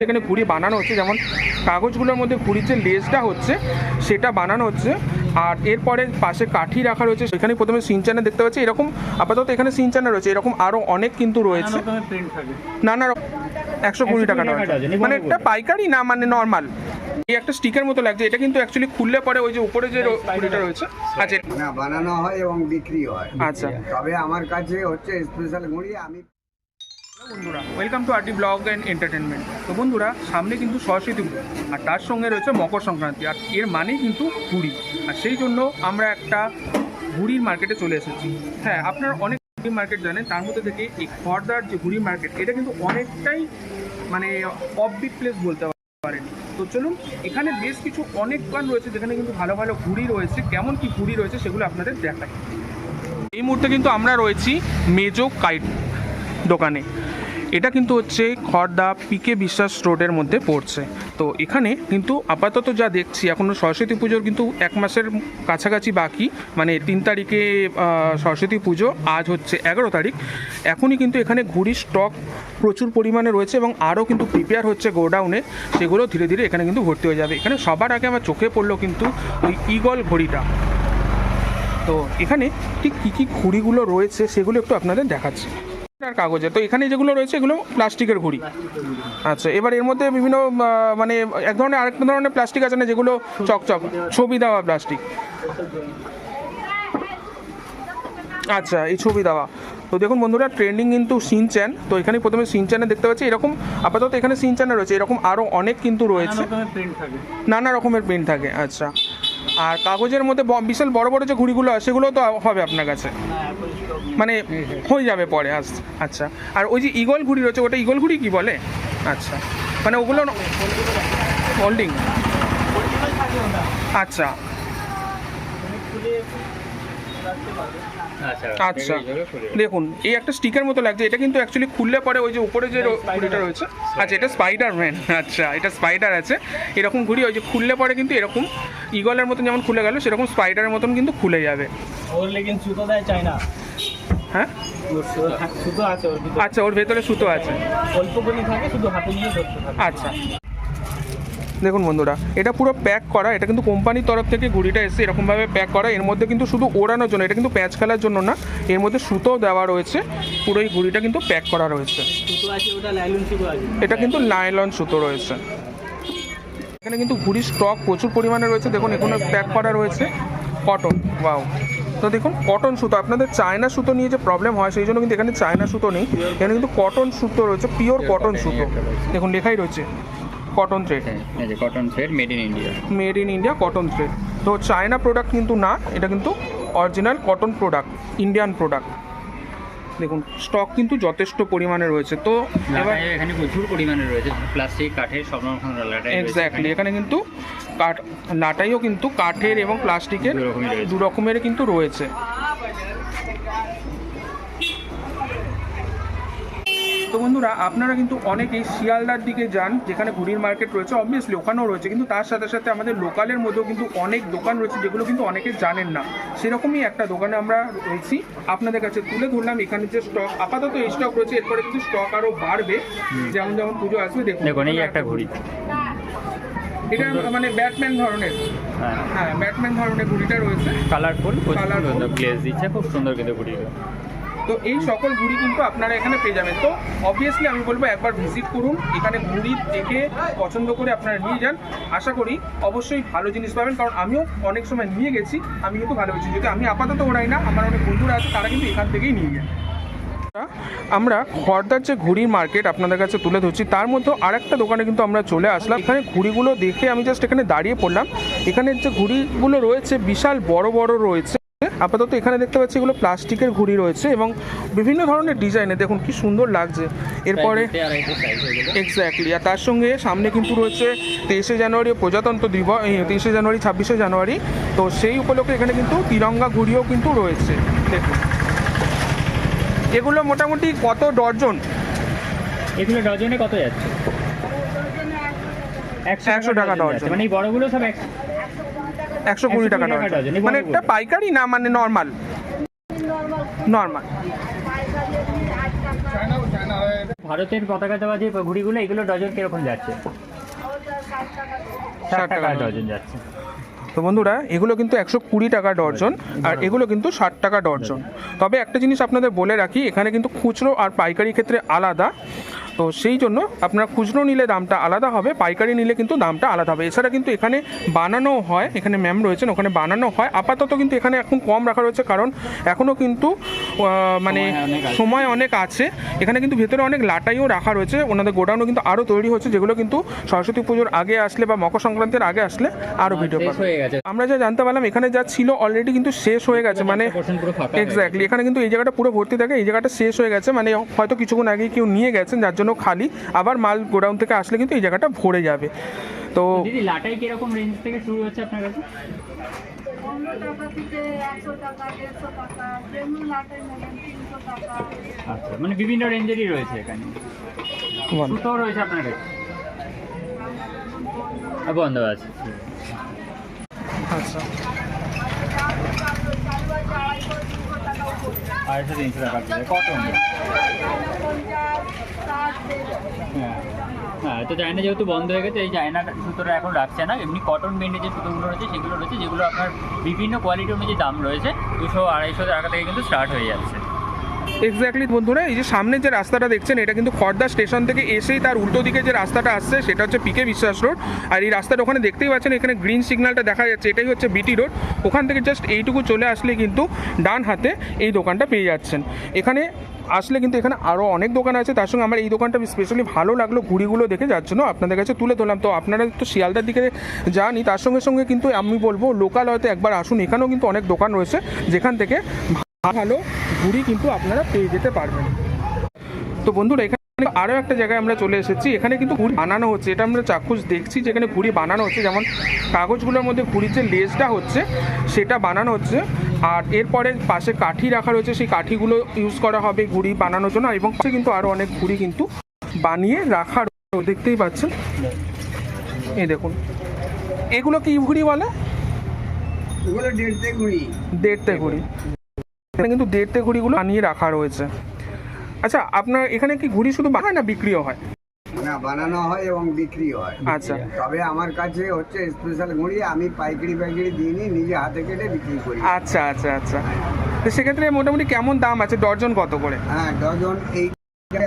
এখানে ঘুড়ি বানানো হচ্ছে যেমন কাগজগুলোর মধ্যে ঘুড়ির যে লেজটা হচ্ছে সেটা বানানো হচ্ছে। আর এরপরে পাশে কাঠি রাখা রয়েছে সেখানে প্রথমে সিনচানে দেখতে পাচ্ছি। এরকম আপাতত এখানে সিনচানে রয়েছে এরকম আরও অনেক কিন্তু রয়েছে। নানা রকম একশো কুড়ি টাকা মানে। একটা পাইকারি না মানে নর্মাল এই একটা স্টিকের মতো লাগছে এটা কিন্তু অ্যাকচুয়ালি খুললে পরে ওই যে উপরে যে ঘুড়িটা রয়েছে আচ্ছা। বানানো হয় এবং বিক্রি হয়। আচ্ছা। তবে আমার কাছে হচ্ছে স্পেশাল ঘুড়ি আমি বন্ধুরা welcome to RT blog and entertainment তো বন্ধুরা, সামনে কিন্তু সরস্বতী পুজো, আর তার সঙ্গে রয়েছে মকর সংক্রান্তি, আর এর মানেই কিন্তু ঘুড়ি আর সেই জন্য আমরা একটা ঘুড়ির মার্কেটে চলে এসেছি। হ্যাঁ আপনারা অনেক ঘুড়ি মার্কেট জানেন, তার মধ্যে থেকে এই খর্দার যে ঘুড়ি মার্কেট এটা কিন্তু অনেকটাই মানে অফবিট প্লেস বলতে পারেন। তো চলুন, এখানে বেশ কিছু অনেক দোকান রয়েছে, যেখানে কিন্তু ভালো ভালো ঘুড়ি রয়েছে। কেমন কি ঘুড়ি রয়েছে সেগুলো আপনাদের দেখাই। এই মুহূর্তে কিন্তু আমরা রয়েছি মেজো কাইট দোকানে। এটা কিন্তু হচ্ছে খড়দা পিকে বিশ্বাস রোডের মধ্যে পড়ছে। তো এখানে কিন্তু আপাতত যা দেখছি এখনও সরস্বতী পুজোর কিন্তু এক মাসের কাছাকাছি বাকি মানে তিন তারিখে সরস্বতী পুজো, আজ হচ্ছে এগারো তারিখ। এখনই কিন্তু এখানে ঘুড়ির স্টক প্রচুর পরিমাণে রয়েছে এবং আরও কিন্তু প্রিপেয়ার হচ্ছে গোডাউনে সেগুলো ধীরে ধীরে এখানে কিন্তু ভর্তি হয়ে যাবে। এখানে সবার আগে আমার চোখে পড়ল কিন্তু ওই ইগল ঘড়িটা। তো এখানে ঠিক কী কী ঘুড়িগুলো রয়েছে সেগুলো একটু আপনাদের দেখাচ্ছি। আর কাগজে। তো এখানে যেগুলো রয়েছে এগুলো প্লাস্টিকের ঘুড়ি আচ্ছা এবার এর মধ্যে বিভিন্ন মানে এক ধরনের আরেক ধরনের প্লাস্টিক আছে না যেগুলো চকচক ছবি দেওয়া প্লাস্টিক। আচ্ছা এই ছবি দেওয়া। তো দেখুন বন্ধুরা ট্রেন্ডিং কিন্তু সিনচ্যান তো এখানে প্রথমে সিনচ্যানে দেখতে পাচ্ছি এরকম আপাতত এখানে সিনচ্যানে রয়েছে। এরকম আরও অনেক কিন্তু রয়েছে। নানা রকমের প্রিন্ট থাকে। আচ্ছা। আর কাগজের মধ্যে বিশাল বড় বড় যে ঘুড়িগুলো আছে সেগুলো তো হবে আপনার কাছে। মানে হয়ে যাবে পরে আস আচ্ছা। আর ওই যে ইগল ঘুড়ি রয়েছে ওটা ইগল ঘুড়ি কি বলে? আচ্ছা। মানে ওগুলো হোল্ডিং আচ্ছা। আচ্ছা। দেখুন এই একটা স্টিকের মতো লাগছে এটা কিন্তু অ্যাকচুয়ালি খুললে পরে ওই যে উপরে যে ঘুড়িটা রয়েছে। আচ্ছা এটা স্পাইডার ম্যান আচ্ছা এটা স্পাইডার আছে। এরকম ঘুড়ি ওই যে খুললে পরে কিন্তু এরকম ইগলের মতন যেমন খুলে গেল সেরকম স্পাইডারের মতন কিন্তু খুলে যাবে। ওর লেকিন সুতো দেয় চাই না হ্যাঁ? আচ্ছা ওর ভেতরে সুতো আছে। আচ্ছা। দেখুন বন্ধুরা, এটা পুরো প্যাক করা, এটা কিন্তু কোম্পানির তরফ থেকে ঘুড়িটা এসে এরকমভাবে প্যাক করা। এর মধ্যে কিন্তু শুধু ওড়ানোর জন্য, এটা কিন্তু প্যাচ খেলার জন্য না, এর মধ্যে সুতো দেওয়া রয়েছে। পুরো এই ঘুড়িটা কিন্তু প্যাক করা রয়েছে। লাইলন এটা কিন্তু নাইলন সুতো রয়েছে। এখানে কিন্তু ঘুড়ির স্টক প্রচুর পরিমাণে রয়েছে। দেখুন, এখানে প্যাক করা রয়েছে। কটন ওয়াও তো দেখুন কটন সুতো আপনাদের চায়না সুতো নিয়ে যে প্রবলেম হয় সেই জন্য কিন্তু এখানে চায়না সুতো নেই। এখানে কিন্তু কটন সুতো রয়েছে পিওর কটন সুতো। দেখুন লেখাই রয়েছে cotton thread cotton thread made in India made in India cotton thread তো চায়না প্রোডাক্ট কিন্তু না এটা কিন্তু original cotton product Indian product দেখুন স্টক কিন্তু যথেষ্ট পরিমাণে রয়েছে। তো এবার এখানে প্রচুর পরিমাণে রয়েছে প্লাস্টিক কাঠের সব রকম এক্স্যাক্টলি এখানে কিন্তু কাঠ লাটাইও কিন্তু কাঠের এবং প্লাস্টিকের দু রকমের কিন্তু রয়েছে। তো বন্ধুরা আপনারা কিন্তু অনেকেই শিয়ালদার দিকে যান যেখানে ঘুড়ির মার্কেট রয়েছে অবভিয়াসলি ওখানেও রয়েছে কিন্তু তার সাথে সাথে আমাদের লোকালের মধ্যেও কিন্তু অনেক দোকান রয়েছে যেগুলো কিন্তু অনেকে জানেন না। সেরকমই একটা দোকানে আমরা রয়েছি। আপনাদের কাছে তুলে ধরলাম এখানে যে স্টক আপাতত এই স্টক রয়েছে এরপরে কিন্তু স্টক আরও বাড়বে। যেমন যেমন পুজো আসবে দেখুন। দেখুন এই একটা ঘড়ি। এটা মানে ব্যাটম্যান ধরনের। হ্যাঁ। হ্যাঁ ব্যাটম্যান ধরনের ঘুড়িটা রয়েছে। কালারফুল। সুন্দর গ্লেজ দিচ্ছে খুব সুন্দর কিন্তু ঘড়িটা তো এই সকল ঘুড়ি কিন্তু আপনারা এখানে পেয়ে যাবেন। তো অবভিয়াসলি আমি বলব একবার ভিজিট করুন। এখানে ঘুড়ি দেখে পছন্দ করে আপনারা নিয়ে যান। আশা করি অবশ্যই ভালো জিনিস পাবেন। কারণ আমিও অনেক সময় নিয়ে গেছি। আমি কিন্তু ভালো পেয়েছি যদি আমি আপাতত ওড়াই না আমার অনেক বন্ধুরা আছে তারা কিন্তু এখান থেকেই নিয়ে যায়। আমরা খড়দার যে ঘুড়ির মার্কেট আপনাদের কাছে তুলে ধরছি তার মধ্যে আরেকটা দোকানে কিন্তু আমরা চলে আসলাম। এখানে ঘুড়িগুলো দেখে আমি জাস্ট এখানে দাঁড়িয়ে পড়লাম। এখানে যে ঘুড়িগুলো রয়েছে বিশাল বড় বড় রয়েছে। আপাতত এখানে দেখতে পাচ্ছি এগুলো প্লাস্টিকের ঘুড়ি রয়েছে এবং বিভিন্ন ধরনের ডিজাইনে দেখুন কি সুন্দর লাগছে। এরপরে এক্স্যাক্টলি আর তার সঙ্গে সামনে কিন্তু রয়েছে তেইশে জানুয়ারি প্রজাতন্ত্র দিবস তেইশে জানুয়ারি ছাব্বিশে জানুয়ারি। তো সেই উপলক্ষে এখানে কিন্তু তিরঙ্গা ঘুড়িও কিন্তু রয়েছে। দেখুন। এগুলো মোটামুটি কত ডর্জন এগুলো ডজনে কত যাচ্ছে? একশো টাকা ডজন। মানে এই বড়গুলো সব একশো কুড়ি টাকা 120 ডজন। ডজন, মানে একটা পাইকারি না মানে নর্মাল? নর্মাল। ভারতের পতাকা দেওয়া যে ঘুড়িগুলো এগুলো ডজন কীরকম যাচ্ছে? ষাট টাকা ডজন যাচ্ছে। তো বন্ধুরা এগুলো কিন্তু একশো কুড়ি টাকা ডর্জন আর এগুলো কিন্তু ষাট টাকা ডর্জন। তবে একটা জিনিস আপনাদের বলে রাখি এখানে কিন্তু খুচরো আর পাইকারি ক্ষেত্রে আলাদা। তো সেই জন্য আপনার খুচরো নিলে দামটা আলাদা হবে পাইকারি নিলে কিন্তু দামটা আলাদা হবে। এছাড়া কিন্তু এখানে বানানো হয় এখানে ম্যাম রয়েছেন ওখানে বানানো হয়। আপাতত কিন্তু এখানে এখন কম রাখা রয়েছে কারণ এখনও কিন্তু মানে সময় অনেক আছে। এখানে কিন্তু ভেতরে অনেক লাটাইও রাখা রয়েছে ওনাদের গোডাউনও কিন্তু আরও তৈরি হচ্ছে যেগুলো কিন্তু সরস্বতী পুজোর আগে আসলে বা মকর সংক্রান্তির আগে আসলে আরও ভিডিও হয়ে গেছে। আমরা যা জানতে পারলাম এখানে যা ছিল অলরেডি কিন্তু শেষ হয়ে গেছে মানে এক্স্যাক্টলি এখানে কিন্তু এই জায়গাটা পুরো ভর্তি থাকে এই জায়গাটা শেষ হয়ে গেছে মানে হয়তো কিছুক্ষণ আগে কেউ নিয়ে গেছেন যার জন্য খালি আবার মাল গোডাউন থেকে আসলে কিন্তু এই জায়গাটা ভরে যাবে। তো দিদি লাটাই কীরকম রেঞ্জ থেকে শুরু হচ্ছে আপনার কাছে? আচ্ছা মানে বিভিন্ন রেঞ্জেরই রয়েছে এখানে। সুতো রয়েছে আপনার কাছে? আহ, বন্ধ আছে। আচ্ছা। আড়াইশো তিনশো টাকা কটন? হ্যাঁ। হ্যাঁ তো চায়না যেহেতু বন্ধ হয়ে গেছে, এই চায়নাটা সুতোটা এখন রাখছে না। এমনি কটন বেন্ডে যে সুতোগুলো রয়েছে, সেগুলো রয়েছে, যেগুলো আপনার বিভিন্ন কোয়ালিটি অনুযায়ী দাম রয়েছে। দুশো আড়াইশো টাকা থেকে কিন্তু স্টার্ট হয়ে যাচ্ছে। এক্স্যাক্টলি বন্ধুরা, এই যে সামনে যে রাস্তাটা দেখছেন, এটা কিন্তু খর্দা স্টেশন থেকে এসেই তার উল্টো দিকে যে রাস্তাটা আসছে, সেটা হচ্ছে পিকে বিশ্বাস রোড আর এই রাস্তাটা ওখানে দেখতেই পাচ্ছেন, এখানে গ্রিন সিগন্যালটা দেখা যাচ্ছে, এটাই হচ্ছে বিটি রোড ওখান থেকে জাস্ট এইটুকু চলে আসলে কিন্তু ডান হাতে এই দোকানটা পেয়ে যাচ্ছেন। এখানে আসলে কিন্তু এখানে আরও অনেক দোকান আছে, তার সঙ্গে আমার এই দোকানটা স্পেশালি ভালো লাগল ঘুড়িগুলো দেখে, যার জন্য আপনাদের কাছে তুলে ধরলাম। তো আপনারা তো শিয়ালদার দিকে যানই তার সঙ্গে সঙ্গে কিন্তু আমি বলব লোকাল হয়তো একবার আসুন, এখানেও কিন্তু অনেক দোকান রয়েছে, যেখান থেকে ভালো ঘুড়ি কিন্তু আপনারা পেয়ে যেতে পারবেন। তো বন্ধুরা, এখানে আরও একটা জায়গায় আমরা চলে এসেছি, এখানে কিন্তু ঘুড়ি বানানো হচ্ছে, এটা আমরা চাক্ষুষ দেখছি, যেখানে ঘুড়ি বানানো হচ্ছে, যেমন কাগজগুলোর মধ্যে ঘুড়ির যে লেজটা হচ্ছে, সেটা বানানো হচ্ছে। আর এরপরে পাশে কাঠি রাখা রয়েছে সেই কাঠিগুলো ইউজ করা হবে ঘুড়ি বানানোর জন্য এবং পাশে কিন্তু আরও অনেক ঘুড়ি কিন্তু বানিয়ে রাখা রয়েছে। দেখতেই পাচ্ছেন? এই দেখুন। এগুলো কি ঘুড়ি বলে? দেড়তে ঘুড়ি। কিন্তু দেড়তে ঘুড়িগুলো আনিয়ে রাখা রয়েছে। আচ্ছা আপনার এখানে কি ঘুড়ি শুধু বানায় না বিক্রিও হয়? না বানানো হয় এবং বিক্রি হয়। আচ্ছা। তবে আমার কাছে হচ্ছে স্পেশাল ঘুড়ি আমি পাইকারি পাইকারি দিয়ে নিই নিজে হাতে কেটে বিক্রি করি। আচ্ছা আচ্ছা আচ্ছা। তো সেক্ষেত্রে মোটামুটি কেমন দাম আছে? ডজন কত করে? হ্যাঁ ডজন এই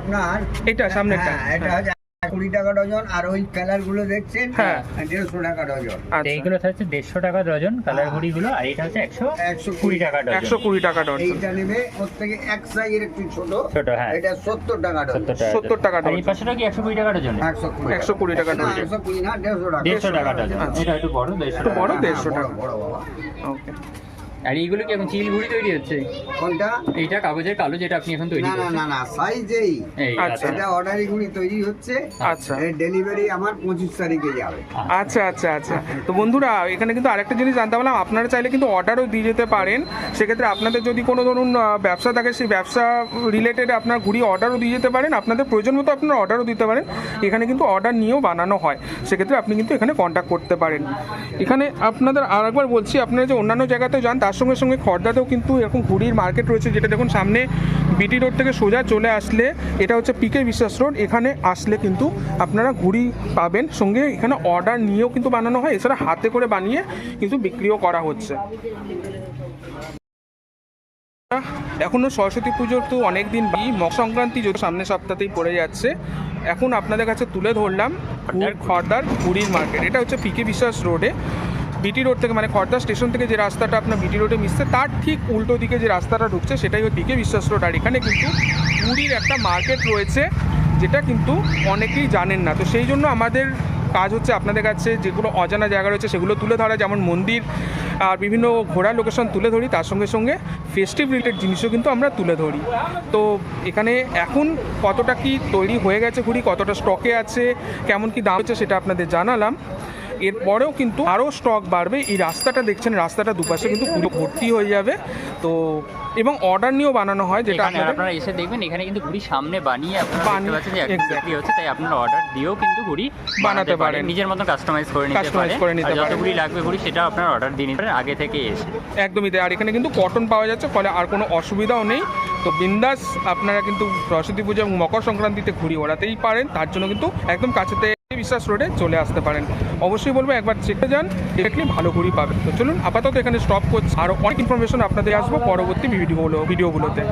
আপনার এটা সামনেরটা। হ্যাঁ এটা হচ্ছে কুড়ি টাকা ডজন আর ওই কালারগুলো দেখছেন হ্যাঁ। দেড়শো টাকা ডজন। আচ্ছা। এইগুলো হচ্ছে দেড়শো টাকা ডজন কালার ঘুড়িগুলো আর এটা হচ্ছে একশো একশো কুড়ি। টাকা ডজন। একশো কুড়ি টাকা ডর্জন এইটা নেবে ওর থেকে এক সাইজের একটু ছোট। ছোট, হ্যাঁ। এটা সত্তর টাকা ডজন। সত্তর টাকা 70 টাকা এই পাশেটা কি একশো কুড়ি টাকা ডজন? একশো কুড়ি একশো কুড়ি টাকা ডজন। একশো কুড়ি না দেড়শো টাকা। দেড়শো টাকা ডজন। আচ্ছা। এটা একটু বড় দেড়শো বড় দেড়শো টাকা। বড় বড়। বাবা ওকে। আর এইগুলো কি এখন চিল ঘুড়ি তৈরি হচ্ছে? কোনটা? এইটা কাগজের কালো যেটা আপনি এখন তৈরি না না না না সাইজেই এই। আচ্ছা। এটা অর্ডারি গুলি তৈরি হচ্ছে। আচ্ছা। ডেলিভারি আমার পঁচিশ তারিখে যাবে। আচ্ছা আচ্ছা আচ্ছা। তো বন্ধুরা এখানে কিন্তু আরেকটা জিনিস জানতে পারলাম। আপনারা চাইলে কিন্তু অর্ডারও দিয়ে যেতে পারেন। সেক্ষেত্রে আপনাদের যদি কোনো ধরুন ব্যবসা থাকে সেই ব্যবসা রিলেটেড আপনার ঘুড়ি অর্ডারও দিয়ে যেতে পারেন। আপনাদের প্রয়োজন মতো আপনারা অর্ডারও দিতে পারেন। এখানে কিন্তু অর্ডার নিয়েও বানানো হয়। সেক্ষেত্রে আপনি কিন্তু এখানে কন্ট্যাক্ট করতে পারেন। এখানে আপনাদের আরেকবার বলছি আপনারা যে অন্যান্য জায়গাতেও যান তার সঙ্গে সঙ্গে খড়দাতেও কিন্তু এরকম ঘুড়ির মার্কেট রয়েছে যেটা দেখুন সামনে বিটি রোড থেকে সোজা চলে আসলে এটা হচ্ছে পিকে বিশ্বাস রোড এখানে আসলে কিন্তু আপনারা ঘুড়ি পাবেন। সঙ্গে এখানে অর্ডার নিয়েও কিন্তু বানানো হয় এছাড়া হাতে করে বানিয়ে কিন্তু বিক্রিও করা হচ্ছে। এখনও সরস্বতী পুজোর তো অনেক দিন বি মকর সংক্রান্তি যদি সামনের সপ্তাহতেই পড়ে যাচ্ছে এখন আপনাদের কাছে তুলে ধরলাম খড়দার ঘুড়ির মার্কেট এটা হচ্ছে পিকে বিশ্বাস রোডে বিটি রোড থেকে মানে খড়দা স্টেশন থেকে যে রাস্তাটা আপনার বিটি রোডে মিশছে, তার ঠিক উল্টো দিকে যে রাস্তাটা ঢুকছে, সেটাই হচ্ছে পিকে বিশ্বাস রোড। আর এখানে কিন্তু পুরীর একটা মার্কেট রয়েছে, যেটা কিন্তু অনেকেই জানেন না। তো সেই জন্য আমাদের কাজ হচ্ছে আপনাদের কাছে যেগুলো অজানা জায়গা রয়েছে, সেগুলো তুলে ধরা, যেমন মন্দির আর বিভিন্ন ঘোরার লোকেশন তুলে ধরি, তার সঙ্গে সঙ্গে ফেস্টিভ রিলেটেড জিনিসও কিন্তু আমরা তুলে ধরি। তো এখানে এখন কতটা কি তৈরি হয়ে গেছে ঘুড়ি, কতটা স্টকে আছে, কেমন কি দাম হচ্ছে, সেটা আপনাদের জানালাম। এরপরেও কিন্তু আরও স্টক বাড়বে। এই রাস্তাটা দেখছেন রাস্তাটা দুপাশে কিন্তু পুরো ভর্তি হয়ে যাবে। তো এবং অর্ডার নিয়েও বানানো হয় যেটা আপনারা এসে দেখবেন এখানে কিন্তু ঘুড়ি সামনে বানিয়ে আপনারা হচ্ছে তাই আপনারা অর্ডার দিয়েও কিন্তু ঘুড়ি বানাতে পারেন। পারেন। নিজের মতন কাস্টমাইজ করে নিতে পারেন। করে নিতে পারেন। ঘুড়ি লাগবে ঘুড়ি সেটা আপনারা অর্ডার দিয়ে নিতে পারেন আগে থেকে এসে। একদমই তাই। আর এখানে কিন্তু কটন পাওয়া যাচ্ছে ফলে আর কোনো অসুবিধাও নেই। তো বিন্দাস আপনারা কিন্তু সরস্বতী পুজো এবং মকর সংক্রান্তিতে ঘুড়ি ওড়াতেই পারেন। তার জন্য কিন্তু একদম কাছেতে বিশ্বাস রোডে চলে আসতে পারেন। অবশ্যই বলব, একবার চেকে যান ডিরেক্টলি ভালো করেই পাবেন। তো চলুন, আপাতত এখানে স্টপ করছি। আরও অনেক ইনফরমেশন আপনাদের আসব পরবর্তী ভিডিওগুলো ভিডিওগুলোতে